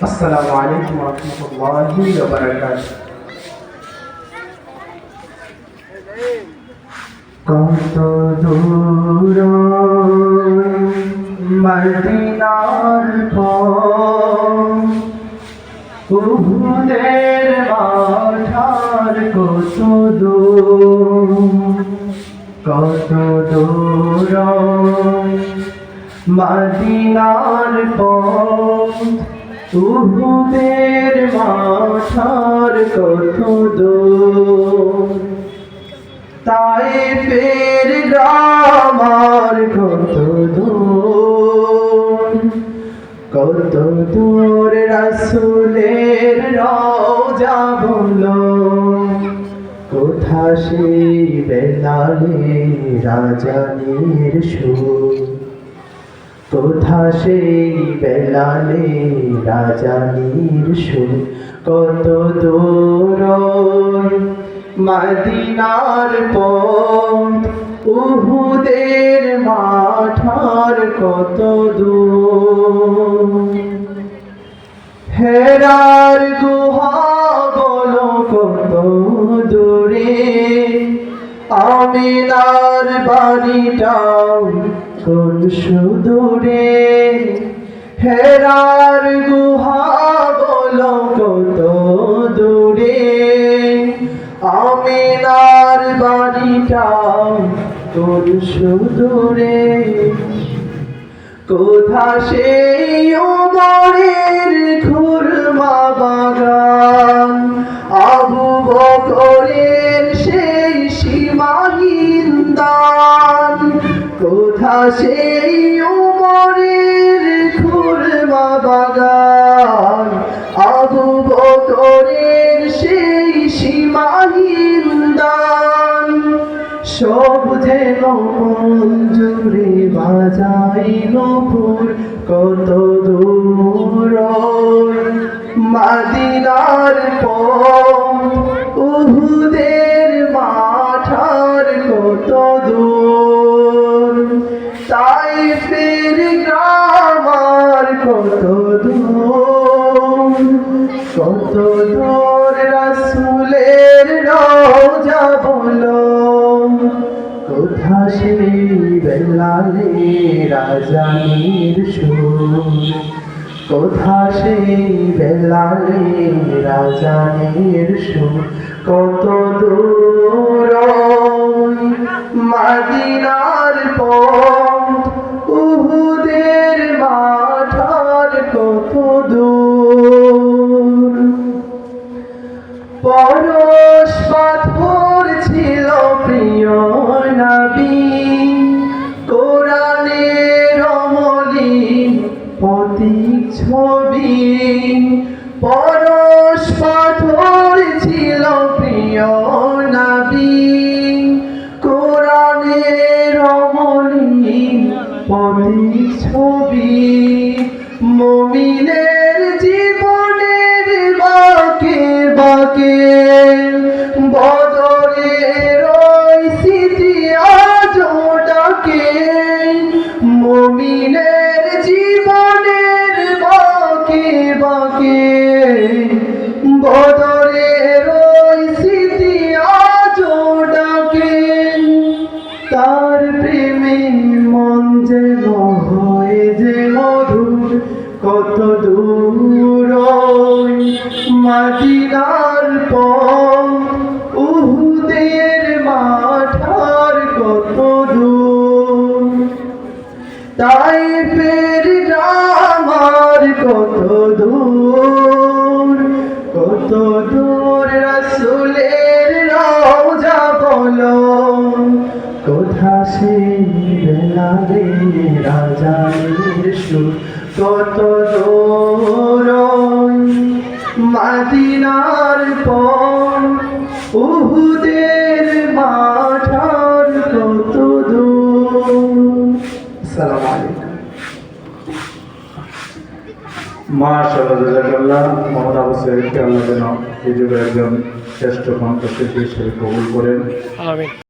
আসসালামু আলাইকুম রহমতুল্লাহি কত দূর মদিনার উহুদের মাঠার কত দূর কত দূর? মদিনার পথ মাঠার কত তাই ফের গ্রামার কত দূর? কত দূর রসুলের সেই বেলালে রাজানের সুর। কোথা সেই বেলালে রাজানির সুর। কত দূর মদিনার পথ, উহুদের মাঠার কত দূর। হেরার গুহা বাড়িটাও কোন সুদূরে। হেরার গুহা বলো কত দূরে। আমিনার বাড়িটাও কোন সুদূরে। কোথা সেই ওমরের খুরমা কোথা সেই ওমরের খুরমা বাগান। আবু বকরের সেই সীমাহীন দান। সব যেন মঞ্জুরে বাজাই নপুর, কত দূর মাদিনার পথ উহুদের মাঠার কত দূর। তাই ফের গ্রামার কত দূর? কত দূর রাসুলের রোজা বলো কোথা সেই বেলালে রাজানির সুর? কোথা সেই বেলালে রাজানির সুর? কত দূর ছবি পরশ পাথর ছিল প্রিয় নবী কোরআনের রমণী পরী ছবি। মমিনের জীবনের বাকে বাকে বদরের ওই স্মৃতি আজ ডাকে। তার প্রেমে মন যেন হয়ে যে মধুর, কত দূর মাদিনার পথ। উহুদের মাঠার কত দূর। তাই ফের আমার কত দূর বেলারে রাজানের সুর কত দূর মাদিনার পর উহুদের মাঠার কত দূর। আসসালামু আলাইকুম। মাশাআল্লাহ জাযাকাল্লাহ মোহাম্মদ আবু সাইদকে আল্লাহ যেন এই যুগের একজন শ্রেষ্ঠ কণ্ঠশিল্পী হিসেবে কবুল করেন। আমিন।